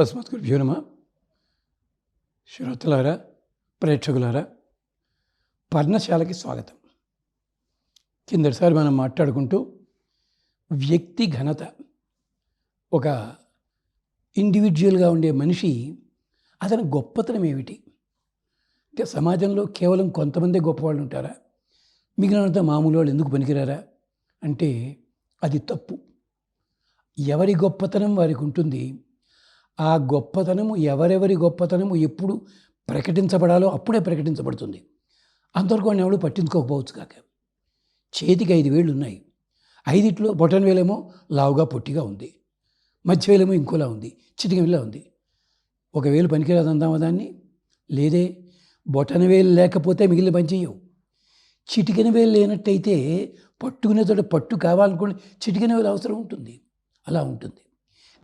అస్మద్గురుభ్యో నమ. శ్రోతలారా ప్రేక్షకులారా పర్ణశాలకి స్వాగతం. కిందటిసారి మనం మాట్లాడుకుంటూ వ్యక్తి ఘనత. ఒక ఇండివిజువల్గా ఉండే మనిషి అతని గొప్పతనం ఏమిటి? అంటే సమాజంలో కేవలం కొంతమందే గొప్పవాళ్ళు ఉంటారా? మిగిలినంత మామూలు వాళ్ళు ఎందుకు పనికిరారా? అంటే అది తప్పు. ఎవరి గొప్పతనం వారికి ఉంటుంది? ఆ గొప్పతనము ఎవరెవరి గొప్పతనము ఎప్పుడు ప్రకటించబడాలో అప్పుడే ప్రకటించబడుతుంది. అంతవరకు వాడిని ఎవడు పట్టించుకోకపోవచ్చు కాక. చేతికి ఐదు వేళ్ళు ఉన్నాయి ఐదిట్లో బొటన్ వేలేమో లావుగా పొట్టిగా ఉంది. మధ్య వేలేమో ఇంకోలా ఉంది. చిటిక వేలా ఉంది. ఒక వేలు పనికిరాదు అందామా దాన్ని? లేదే. బొటన వేలు లేకపోతే మిగిలిన పని చేయవు చిటికిన వేలు లేనట్టయితే పట్టుకునే పట్టు కావాలనుకోండి చిటికిన వేలు అవసరం ఉంటుంది. అలా ఉంటుంది.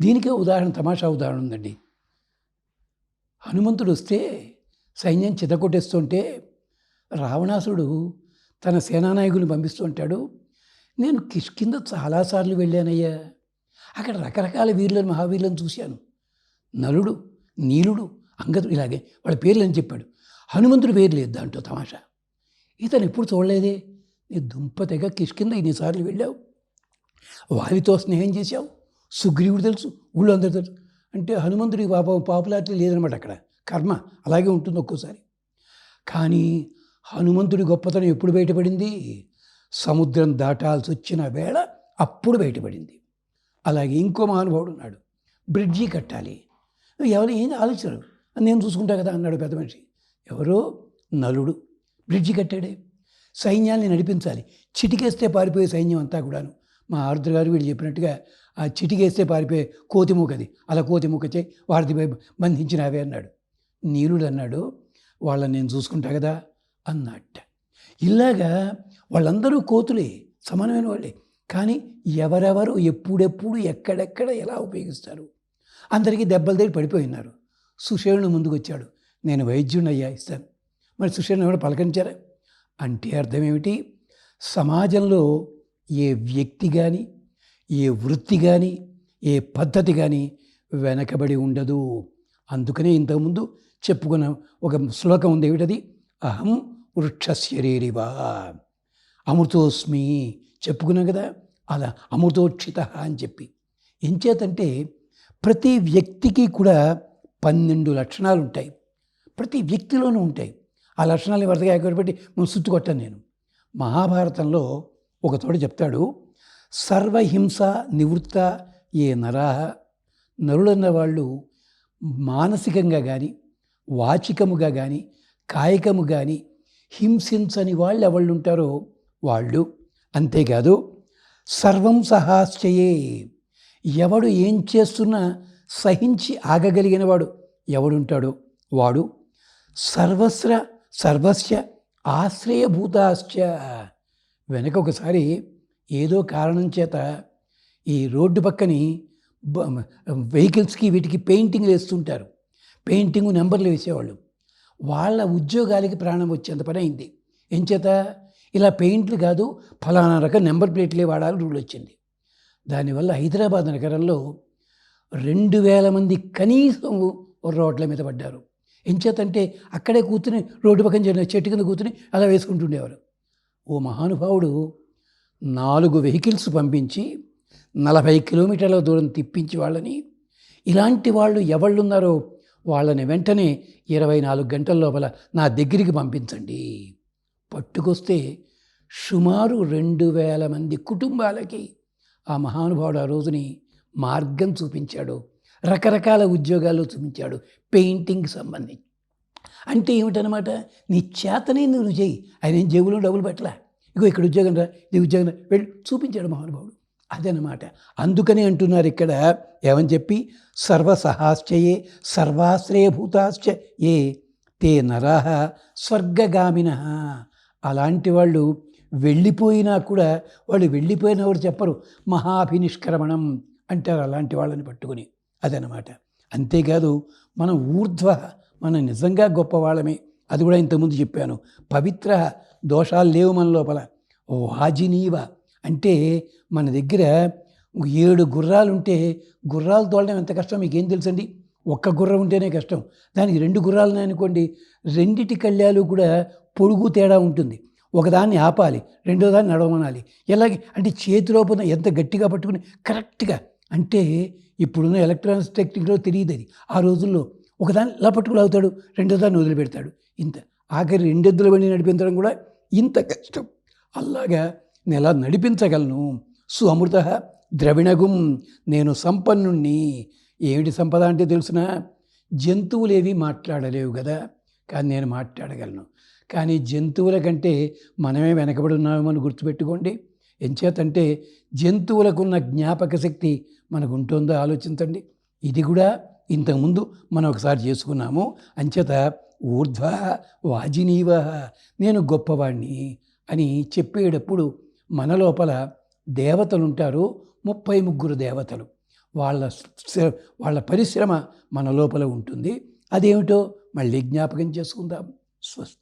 దీనికే ఉదాహరణ తమాషా ఉదాహరణ ఉందండి. హనుమంతుడు వస్తే సైన్యం చితకొట్టేస్తుంటే రావణాసుడు తన సేనానాయకులు పంపిస్తుంటాడు నేను కిష్కింద చాలాసార్లు వెళ్ళానయ్యా. అక్కడ రకరకాల వీరులను మహావీరులను చూశాను. నలుడు నీలుడు అంగదుడు ఇలాగే వాళ్ళ పేర్లు అని చెప్పాడు. హనుమంతుడి పేరు లేదు దాంట్లో తమాషా. ఇతను ఎప్పుడు చూడలేదే. నీ దుంప తెగ కిష్కింద ఇన్నిసార్లు వెళ్ళావు. వారితో స్నేహం చేశావు. సుగ్రీవుడు తెలుసు ఊళ్ళో అందరూ తెలుసు. అంటే హనుమంతుడికి పాప పాపులారిటీ లేదనమాట అక్కడ. కర్మ అలాగే ఉంటుంది ఒక్కోసారి. కానీ హనుమంతుడి గొప్పతనం ఎప్పుడు బయటపడింది? సముద్రం దాటాల్సి వచ్చిన వేళ అప్పుడు బయటపడింది. అలాగే ఇంకో మహానుభావుడు ఉన్నాడు. బ్రిడ్జి కట్టాలి. ఎవరు ఏం ఆలోచనరు నేను చూసుకుంటా కదా అన్నాడు పెద్ద మనిషి. ఎవరో? నలుడు. బ్రిడ్జి కట్టాడే. సైన్యాన్ని నడిపించాలి. చిటికేస్తే పారిపోయే సైన్యం అంతా కూడాను. మా ఆరుద్ర గారు వీళ్ళు చెప్పినట్టుగా ఆ చిటికేస్తే పారిపోయే కోతిమూకది. అలా కోతిమూకచే వారిదిపై బంధించినవే అన్నాడు. నీలుడు అన్నాడు వాళ్ళని నేను చూసుకుంటా కదా అన్నట్ట ఇలాగా వాళ్ళందరూ కోతులే సమానమైన వాళ్ళే. కానీ ఎవరెవరు ఎప్పుడెప్పుడు ఎక్కడెక్కడ ఎలా ఉపయోగిస్తారు? అందరికీ దెబ్బలు తగిలి పడిపోయినారు సుషేణుడు ముందుకు వచ్చాడు నేను వైద్యుడిని అయ్యా ఇస్తాను. మరి సుషేణుడు కూడా పలకరించారా? అంటే అర్థం ఏమిటి? సమాజంలో ఏ వ్యక్తి కానీ ఏ వృత్తి కానీ ఏ పద్ధతి కానీ వెనకబడి ఉండదు. అందుకనే ఇంతకుముందు చెప్పుకున్న ఒక శ్లోకం ఉంది. ఏమిటది? అహం వృక్ష శరీరివా అమృతోస్మి చెప్పుకున్నాం కదా? అలా అమృతోక్షిత అని చెప్పి. ఎంచేతంటే ప్రతి వ్యక్తికి కూడా పన్నెండు లక్షణాలు ఉంటాయి. ప్రతి వ్యక్తిలోనూ ఉంటాయి. ఆ లక్షణాలు వరదగా ఎగరబెట్టి మనం సుత్తు నేను. మహాభారతంలో ఒక తోడు చెప్తాడు సర్వహింస నివృత్త ఏ నరాహ నరులన్న వాళ్ళు మానసికంగా కానీ వాచికముగా కానీ కాయకము కానీ హింసించని వాళ్ళు ఎవళ్ళు ఉంటారో వాళ్ళు అంతేకాదు సర్వం సహాశ్చయే ఎవడు ఏం చేస్తున్నా సహించి ఆగగలిగిన వాడు ఎవడుంటాడో వాడు సర్వస్ర సర్వస్య ఆశ్రయభూతాశ్చ. వెనక ఒకసారి ఏదో కారణం చేత ఈ రోడ్డు పక్కని వెహికల్స్కి వీటికి పెయింటింగ్ వేస్తుంటారు. పెయింటింగ్ నెంబర్లు వేసేవాళ్ళు. వాళ్ళ ఉద్యోగాలకి ప్రాణం వచ్చేంత పని అయింది. ఎంచేత ఇలా పెయింట్లు కాదు ఫలానా రకం నెంబర్ ప్లేట్లే వాడాలి రూల్ వచ్చింది. దానివల్ల హైదరాబాద్ నగరంలో రెండు వేల మంది కనీసం రోడ్ల మీద పడ్డారు. ఎంచేతంటే అక్కడే కూర్చుని రోడ్డు పక్కన చెట్టు కింద కూర్చుని అలా వేసుకుంటుండేవారు. ఓ మహానుభావుడు నాలుగు వెహికల్స్ పంపించి నలభై కిలోమీటర్ల దూరం తిప్పించి వాళ్ళని. ఇలాంటి వాళ్ళు ఎవళ్ళున్నారో వాళ్ళని వెంటనే ఇరవై నాలుగు గంటల లోపల నా దగ్గరికి పంపించండి. పట్టుకొస్తే సుమారు రెండు వేల మంది కుటుంబాలకి ఆ మహానుభావుడు ఆ రోజుని మార్గం చూపించాడు. రకరకాల ఉద్యోగాలు చూపించాడు. పెయింటింగ్కి సంబంధించి. అంటే ఏమిటనమాట నీ చేతనే నువ్వు చేయి ఆయన జేబులో డబ్బులు పెట్టలే? ఇగో ఇక్కడ ఉద్యోగం రా ఇది ఉద్యోగం రా. వెళ్ళి చూపించాడు మహానుభావుడు. అదనమాట అందుకనే అంటున్నారు ఇక్కడ ఏమని చెప్పి? సర్వసహాశ్చయే సర్వాశ్రయభూతాశ్చ ఏ తే నర స్వర్గగామిన. అలాంటి వాళ్ళు వెళ్ళిపోయినా కూడా వాళ్ళు వెళ్ళిపోయిన వాడు చెప్పరు? మహాభినిష్క్రమణం అంటారు అలాంటి వాళ్ళని పట్టుకుని. అదనమాట అంతేకాదు మనం ఊర్ధ్వ మనం నిజంగా గొప్పవాళ్ళమే అది కూడా ఇంతకుముందు చెప్పాను. పవిత్ర దోషాలు లేవు మన లోపల. వాజినీవ అంటే మన దగ్గర ఏడు గుర్రాలు ఉంటే గుర్రాలు తోలడం ఎంత కష్టం మీకేం తెలుసండి? ఒక్క గుర్రం ఉంటేనే కష్టం. దానికి రెండు గుర్రాలు అనుకోండి రెండిటి కళ్యాలు కూడా పొడుగు తేడా ఉంటుంది. ఒకదాన్ని ఆపాలి రెండో దాన్ని నడవమనాలి. ఎలాగే? అంటే చేతిలోపల ఎంత గట్టిగా పట్టుకుని కరెక్ట్గా. అంటే ఇప్పుడున్న ఎలక్ట్రానిక్స్ టెక్నిక్లో తెలియదు అది ఆ రోజుల్లో ఒకదాన్ని ఇలా పట్టుకుని అవుతాడు రెండో దాన్ని వదిలిపెడతాడు. ఇంత. ఆఖరి రెండెద్దుల బండి నడిపించడం కూడా ఇంత కష్టం. అలాగా నేను ఎలా నడిపించగలను. సుఅమృత ద్రవిణగుం నేను సంపన్నుణ్ణి. ఏమిటి సంపద అంటే తెలుసిన? జంతువులేవి మాట్లాడలేవు కదా కానీ నేను మాట్లాడగలను. కానీ జంతువుల కంటే మనమే వెనకబడి ఉన్నామని గుర్తుపెట్టుకోండి. ఎంచేతంటే జంతువులకున్న జ్ఞాపక శక్తి మనకు ఉంటుందో ఆలోచించండి. ఇది కూడా ఇంతకుముందు మనం ఒకసారి చేసుకున్నాము. అంచేత ఊర్ధ్వ వాజినీవ నేను గొప్పవాణ్ణి అని చెప్పేటప్పుడు మన లోపల దేవతలుంటారు. ముప్పై ముగ్గురు దేవతలు. వాళ్ళ శ్ర- వాళ్ళ పరిశ్రమ మన లోపల ఉంటుంది. అదేమిటో మళ్ళీ జ్ఞాపకం చేసుకుందాం. స్వస్తి